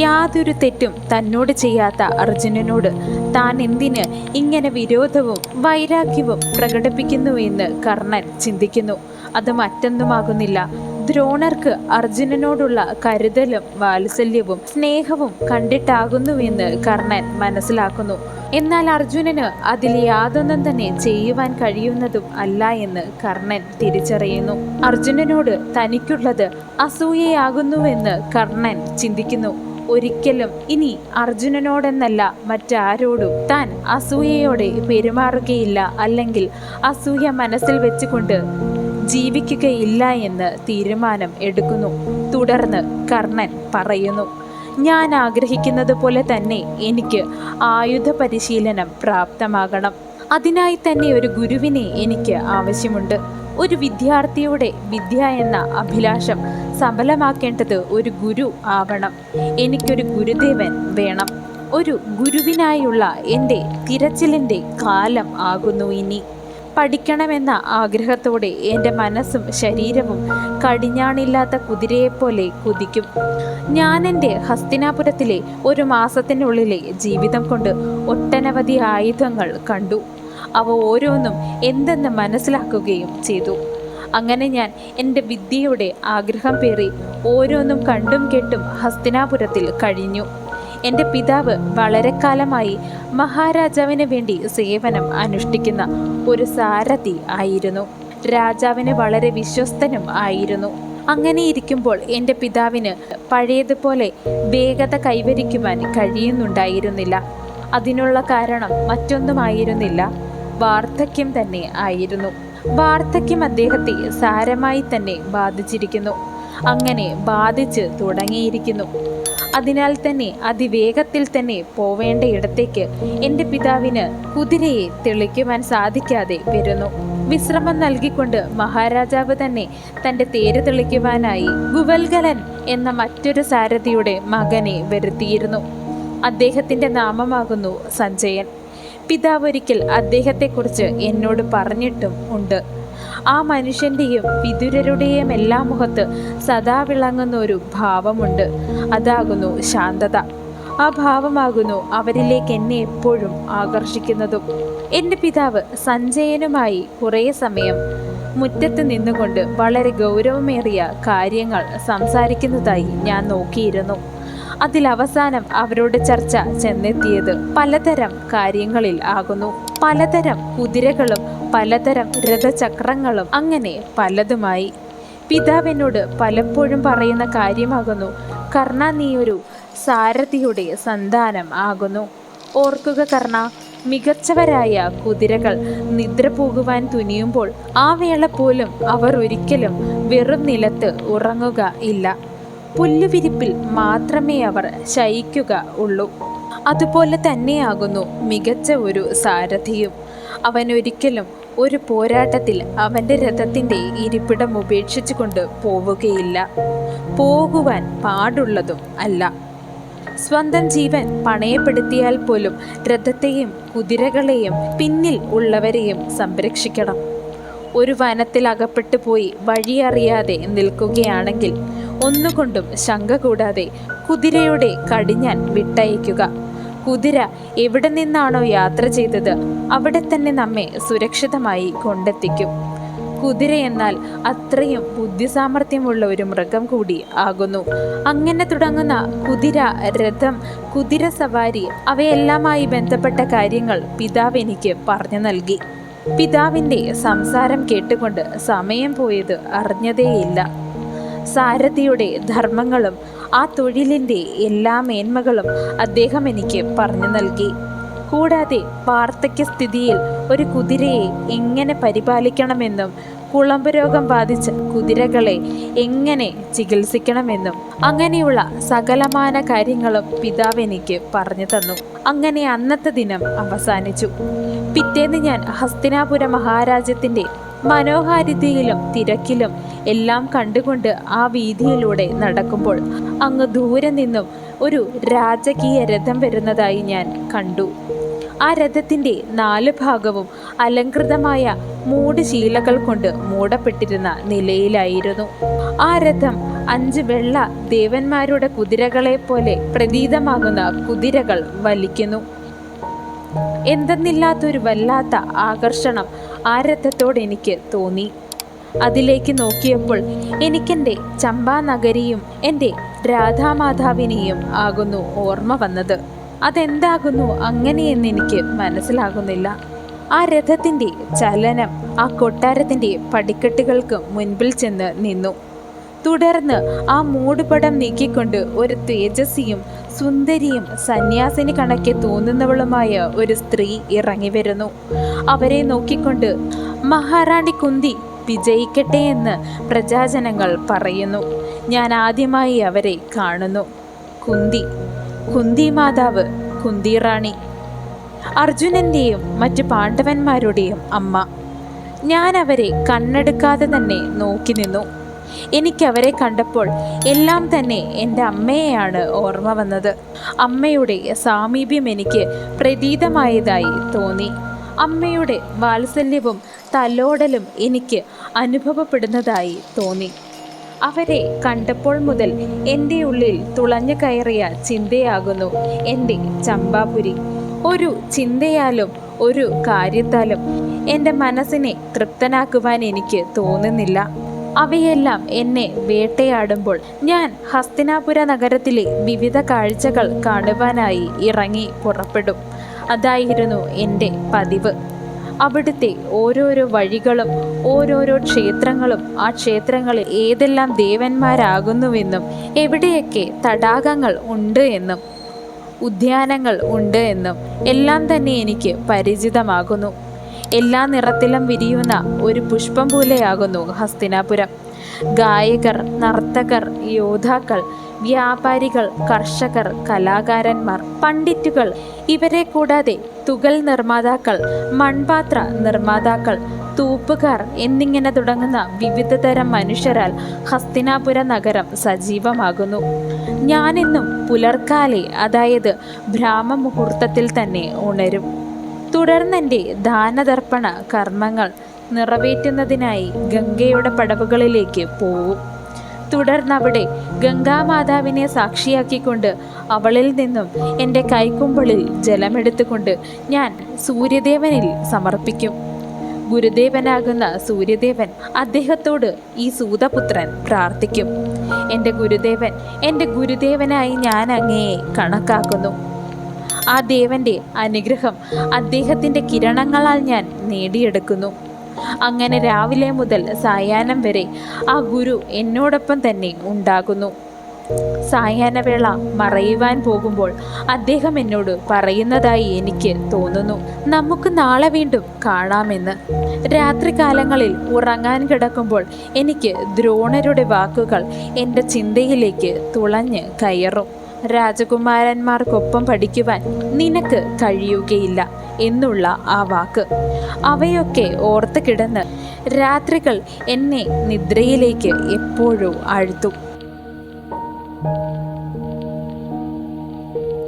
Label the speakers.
Speaker 1: യാതൊരു തെറ്റും തന്നോട് ചെയ്യാത്ത അർജുനനോട് താൻ എന്തിന് ഇങ്ങനെ വിരോധവും വൈരാഗ്യവും പ്രകടിപ്പിക്കുന്നുവെന്ന് കർണൻ ചിന്തിക്കുന്നു. അത് മറ്റൊന്നുമാകുന്നില്ല. ദ്രോണർക്ക് അർജുനനോടുള്ള കരുതലും വാത്സല്യവും സ്നേഹവും കണ്ടിട്ടാകുന്നുവെന്ന് കർണൻ മനസ്സിലാക്കുന്നു. എന്നാൽ അർജുനന് അതിൽ യാതൊന്നും തന്നെ ചെയ്യുവാൻ കഴിയുന്നതും അല്ല എന്ന് കർണൻ തിരിച്ചറിയുന്നു. അർജുനനോട് തനിക്കുള്ളത് അസൂയയാകുന്നുവെന്ന് കർണൻ ചിന്തിക്കുന്നു. ഒരിക്കലും ഇനി അർജുനനോടെന്നല്ല മറ്റാരോടും താൻ അസൂയയോടെ പെരുമാറുകയില്ല അല്ലെങ്കിൽ അസൂയ മനസ്സിൽ വെച്ചുകൊണ്ട് ജീവിക്കുകയില്ല എന്ന് തീരുമാനം എടുക്കുന്നു. തുടർന്ന് കർണൻ പറയുന്നു ഞാൻ ആഗ്രഹിക്കുന്നത് പോലെ തന്നെ എനിക്ക് ആയുധ പരിശീലനം പ്രാപ്തമാകണം. അതിനായി തന്നെ ഒരു ഗുരുവിനെ എനിക്ക് ആവശ്യമുണ്ട്. ഒരു വിദ്യാർത്ഥിയുടെ വിദ്യ എന്ന അഭിലാഷം സഫലമാക്കേണ്ടത് ഒരു ഗുരു ആവണം. എനിക്കൊരു ഗുരുദേവൻ വേണം. ഒരു ഗുരുവിനായുള്ള എന്റെ തിരച്ചിലിന്റെ കാലം ആകുന്നു ഇനി. പഠിക്കണമെന്ന ആഗ്രഹത്തോടെ എന്റെ മനസ്സും ശരീരവും കടിഞ്ഞാണില്ലാത്ത കുതിരയെപ്പോലെ കുതിക്കും. ഞാൻ എന്റെ ഹസ്തിനാപുരത്തിലെ ഒരു മാസത്തിനുള്ളിലെ ജീവിതം കൊണ്ട് ഒട്ടനവധി ആയുധങ്ങൾ കണ്ടു. അവ ഓരോന്നും എന്തെന്ന് മനസ്സിലാക്കുകയും ചെയ്തു. അങ്ങനെ ഞാൻ എന്റെ വിദ്യയുടെ ആഗ്രഹം പേറി ഓരോന്നും കണ്ടും കേട്ടും ഹസ്തിനാപുരത്തിൽ കഴിഞ്ഞു. എന്റെ പിതാവ് വളരെ കാലമായി മഹാരാജാവിന് വേണ്ടി സേവനം അനുഷ്ഠിക്കുന്ന ഒരു സാരഥി ആയിരുന്നു. രാജാവിന് വളരെ വിശ്വസ്തനും ആയിരുന്നു. അങ്ങനെ ഇരിക്കുമ്പോൾ എന്റെ പിതാവിന് പഴയതുപോലെ വേഗത കൈവരിക്കുവാൻ കഴിയുന്നുണ്ടായിരുന്നില്ല. അതിനുള്ള കാരണം മറ്റൊന്നുമായിരുന്നില്ല. വാർദ്ധക്യം തന്നെ ആയിരുന്നു. വാർദ്ധക്യം അദ്ദേഹത്തെ സാരമായി തന്നെ ബാധിച്ചിരിക്കുന്നു. അങ്ങനെ ബാധിച്ച് തുടങ്ങിയിരിക്കുന്നു. അതിനാൽ തന്നെ അതിവേഗത്തിൽ തന്നെ പോവേണ്ട ഇടത്തേക്ക് എന്റെ പിതാവിന് കുതിരയെ തെളിക്കുവാൻ സാധിക്കാതെ വരുന്നു. വിശ്രമം നൽകിക്കൊണ്ട് മഹാരാജാവ് തന്നെ തന്റെ തേര് തെളിക്കുവാനായി ഗുവൽഗലൻ എന്ന മറ്റൊരു സാരഥിയുടെ മകനെ വരുത്തിയിരുന്നു. അദ്ദേഹത്തിന്റെ നാമമാകുന്നു സഞ്ജയൻ. പിതാവ് ഒരിക്കൽ അദ്ദേഹത്തെക്കുറിച്ച് എന്നോട് പറഞ്ഞിട്ടും ഉണ്ട്. ആ മനുഷ്യന്റെയും വിതുരരുടെയും എല്ലാ മുഖത്ത് സദാ വിളങ്ങുന്ന ഒരു ഭാവമുണ്ട്. അതാകുന്നു ശാന്തത. ആ ഭാവമാകുന്നു അവരിലേക്ക് എന്നെ എപ്പോഴും ആകർഷിക്കുന്നതും. എന്റെ പിതാവ് സഞ്ജയനുമായി കുറേ സമയം മുറ്റത്ത് നിന്നുകൊണ്ട് വളരെ ഗൗരവമേറിയ കാര്യങ്ങൾ സംസാരിക്കുന്നതായി ഞാൻ നോക്കിയിരുന്നു. അതിൽ അവസാനം അവരുടെ ചർച്ച ചെന്നെത്തിയത് പലതരം കാര്യങ്ങളിൽ ആകുന്നു. പലതരം കുതിരകളും പലതരം രഥചക്രങ്ങളും അങ്ങനെ പലതുമായി. പിതാവിനോട് പലപ്പോഴും പറയുന്ന കാര്യമാകുന്നു. കർണ നീ ഒരു സാരഥിയുടെ സന്താനം ആകുന്നു. ഓർക്കുക കർണ മികച്ചവരായ കുതിരകൾ നിദ്ര പോകുവാൻ തുനിയുമ്പോൾ ആ വേള പോലും അവർ ഒരിക്കലും വെറും നിലത്ത് ഉറങ്ങുക ഇല്ല. പുല്ലുവിരിപ്പിൽ മാത്രമേ അവർ ശയിക്കുക ഉള്ളൂ. അതുപോലെ തന്നെയാകുന്നു മികച്ച ഒരു സാരഥിയും. അവൻ ഒരിക്കലും ഒരു പോരാട്ടത്തിൽ അവന്റെ രഥത്തിന്റെ ഇരിപ്പിടം ഉപേക്ഷിച്ചുകൊണ്ട് പോവുകയില്ല. പോകുവാൻ പാടുള്ളതും അല്ല. സ്വന്തം ജീവൻ പണയപ്പെടുത്തിയാൽ പോലും രഥത്തെയും കുതിരകളെയും പിന്നിൽ ഉള്ളവരെയും സംരക്ഷിക്കണം. ഒരു വനത്തിൽ അകപ്പെട്ടു പോയി വഴിയറിയാതെ നിൽക്കുകയാണെങ്കിൽ ഒന്നുകൊണ്ടും ശങ്ക കൂടാതെ കുതിരയുടെ കടിഞ്ഞാൻ വിട്ടയക്കുക. കുതിര എവിടെ നിന്നാണോ യാത്ര ചെയ്തത് അവിടെ തന്നെ നമ്മെ സുരക്ഷിതമായി കൊണ്ടെത്തിക്കും. കുതിര എന്നാൽ അത്രയും ബുദ്ധിസാമർഥ്യമുള്ള ഒരു മൃഗം കൂടി ആകുന്നു. അങ്ങനെ തുടങ്ങുന്ന കുതിര രഥം കുതിര സവാരി അവയെല്ലാമായി ബന്ധപ്പെട്ട കാര്യങ്ങൾ പിതാവ് എനിക്ക് പറഞ്ഞു നൽകി. പിതാവിന്റെ സംസാരം കേട്ടുകൊണ്ട് സമയം പോയത് അറിഞ്ഞതേയില്ല. സാരഥിയുടെ ധർമ്മങ്ങളും ആ തൊഴിലിന്റെ എല്ലാ മേന്മകളും അദ്ദേഹം എനിക്ക് പറഞ്ഞു നൽകി. കൂടാതെ വാർദ്ധക്യസ്ഥിതിയിൽ ഒരു കുതിരയെ എങ്ങനെ പരിപാലിക്കണമെന്നും കുളമ്പ് രോഗം ബാധിച്ച കുതിരകളെ എങ്ങനെ ചികിത്സിക്കണമെന്നും അങ്ങനെയുള്ള സകലമാന കാര്യങ്ങളും പിതാവ് എനിക്ക് പറഞ്ഞു തന്നു. അങ്ങനെ അന്നത്തെ ദിനം അവസാനിച്ചു. പിറ്റേന്ന് ഞാൻ ഹസ്തിനാപുര മഹാരാജ്യത്തിന്റെ മനോഹാരിതയിലും തിരക്കിലും എല്ലാം കണ്ടുകൊണ്ട് ആ വീതിയിലൂടെ നടക്കുമ്പോൾ അങ്ങ് ദൂരെ നിന്നും ഒരു രാജകീയ രഥം വരുന്നതായി ഞാൻ കണ്ടു. ആ രഥത്തിന്റെ നാല് ഭാഗവും അലങ്കൃതമായ മൂട് ശീലകൾ കൊണ്ട് മൂടപ്പെട്ടിരുന്ന നിലയിലായിരുന്നു. ആ രഥം അഞ്ച് വെള്ള ദേവന്മാരുടെ കുതിരകളെ പോലെ പ്രതീതമാകുന്ന കുതിരകൾ വലിക്കുന്നു. എന്തെന്നില്ലാത്തൊരു വല്ലാത്ത ആകർഷണം ആ രഥത്തോട് എനിക്ക് തോന്നി. അതിലേക്ക് നോക്കിയപ്പോൾ എനിക്കെന്റെ ചമ്പാനഗരിയും എന്റെ രാധാമാതാവിനെയും ആകുന്നു ഓർമ്മ വന്നത്. അതെന്താകുന്നു അങ്ങനെയെന്ന് എനിക്ക് മനസ്സിലാകുന്നില്ല. ആ രഥത്തിന്റെ ചലനം ആ കൊട്ടാരത്തിന്റെ പടിക്കെട്ടുകൾക്ക് മുൻപിൽ ചെന്ന് നിന്നു. തുടർന്ന് ആ മൂടുപടം നീക്കിക്കൊണ്ട് ഒരു തേജസ്സിയും സുന്ദരിയും സന്യാസിനി കണക്കെ തോന്നുന്നവളുമായ ഒരു സ്ത്രീ ഇറങ്ങി വരുന്നു. അവരെ നോക്കിക്കൊണ്ട് മഹാറാണി കുന്തി വിജയിക്കട്ടെ എന്ന് പ്രജാജനങ്ങൾ പറയുന്നു. ഞാൻ ആദ്യമായി അവരെ കാണുന്നു. കുന്തി കുന്തി മാതാവ് കുന്തി റാണി. അർജുനന്റെയും മറ്റ് പാണ്ഡവന്മാരുടെയും അമ്മ. ഞാൻ അവരെ കണ്ണെടുക്കാതെ തന്നെ നോക്കി നിന്നു. എനിക്കവരെ കണ്ടപ്പോൾ എല്ലാം തന്നെ എന്റെ അമ്മയെയാണ് ഓർമ്മ വന്നത്. അമ്മയുടെ സാമീപ്യം എനിക്ക് പ്രതീതമായതായി തോന്നി. അമ്മയുടെ വാത്സല്യവും തലോടലും എനിക്ക് അനുഭവപ്പെടുന്നതായി തോന്നി. അവരെ കണ്ടപ്പോൾ മുതൽ എന്റെ ഉള്ളിൽ തുളഞ്ഞു കയറിയ ചിന്തയാകുന്നു എന്റെ ചമ്പാപുരി. ഒരു ചിന്തയാലും ഒരു കാര്യത്താലും എന്റെ മനസ്സിനെ തൃപ്തനാക്കുവാൻ എനിക്ക് തോന്നുന്നില്ല. അവയെല്ലാം എന്നെ വേട്ടയാടുമ്പോൾ ഞാൻ ഹസ്തിനാപുര നഗരത്തിലെ വിവിധ കാഴ്ചകൾ കാണുവാനായി ഇറങ്ങി പുറപ്പെടും. അതായിരുന്നു എന്റെ പതിവ്. അവിടുത്തെ ഓരോരോ വഴികളും ഓരോരോ ക്ഷേത്രങ്ങളും ആ ക്ഷേത്രങ്ങളിൽ ഏതെല്ലാം ദേവന്മാരാകുന്നുവെന്നും എവിടെയൊക്കെ തടാകങ്ങൾ ഉണ്ട് എന്നും ഉദ്യാനങ്ങൾ ഉണ്ട് എന്നും എല്ലാം തന്നെ എനിക്ക് പരിചിതമാകുന്നു. എല്ലാ നിറത്തിലും വിരിയുന്ന ഒരു പുഷ്പം പോലെയാകുന്നു ഹസ്തിനാപുരം. ഗായകർ നർത്തകർ യോദ്ധാക്കൾ വ്യാപാരികൾ കർഷകർ കലാകാരന്മാർ പണ്ഡിറ്റുകൾ ഇവരെ കൂടാതെ തുകൽ നിർമ്മാതാക്കൾ മൺപാത്ര നിർമ്മാതാക്കൾ തൂപ്പുകാർ എന്നിങ്ങനെ തുടങ്ങുന്ന വിവിധ തരം മനുഷ്യരാൽ ഹസ്തിനാപുര നഗരം സജീവമാകുന്നു. ഞാനിന്നും പുലർക്കാലെ അതായത് ബ്രാഹ്മമുഹൂർത്തത്തിൽ തന്നെ ഉണരും. തുടർന്നെന്റെ ദാനതർപ്പണ കർമ്മങ്ങൾ നിറവേറ്റുന്നതിനായി ഗംഗയുടെ പടവുകളിലേക്ക് പോവും. തുടർന്നവിടെ ഗംഗാമാതാവിനെ സാക്ഷിയാക്കിക്കൊണ്ട് അവളിൽ നിന്നും എന്റെ കൈക്കുമ്പിളിൽ ജലമെടുത്തുകൊണ്ട് ഞാൻ സൂര്യദേവനിൽ സമർപ്പിക്കും. ഗുരുദേവനാകുന്ന സൂര്യദേവൻ അദ്ദേഹത്തോട് ഈ സൂതപുത്രൻ പ്രാർത്ഥിക്കും. എന്റെ ഗുരുദേവൻ എന്റെ ഗുരുദേവനായി ഞാൻ അങ്ങേയെ കണക്കാക്കുന്നു. ആ ദേവന്റെ അനുഗ്രഹം അദ്ദേഹത്തിന്റെ കിരണങ്ങളാൽ ഞാൻ നേടിയെടുക്കുന്നു. അങ്ങനെ രാവിലെ മുതൽ സായാഹ്നം വരെ ആ ഗുരു എന്നോടൊപ്പം തന്നെ ഉണ്ടാകുന്നു. സായാഹ്നവേള മറയുവാൻ പോകുമ്പോൾ അദ്ദേഹം എന്നോട് പറയുന്നതായി എനിക്ക് തോന്നുന്നു. നമുക്ക് നാളെ വീണ്ടും കാണാമെന്ന്. രാത്രികാലങ്ങളിൽ ഉറങ്ങാൻ കിടക്കുമ്പോൾ എനിക്ക് ദ്രോണരുടെ വാക്കുകൾ എന്റെ ചിന്തയിലേക്ക് തുളഞ്ഞ് കയറും. രാജകുമാരന്മാർക്കൊപ്പം പഠിക്കുവാൻ നിനക്ക് കഴിയുകയില്ല എന്നുള്ള ആ വാക്ക്. അവയൊക്കെ ഓർത്ത് കിടന്ന് രാത്രികൾ എന്നെ നിദ്രയിലേക്ക് എപ്പോഴും ആഴ്ത്തും.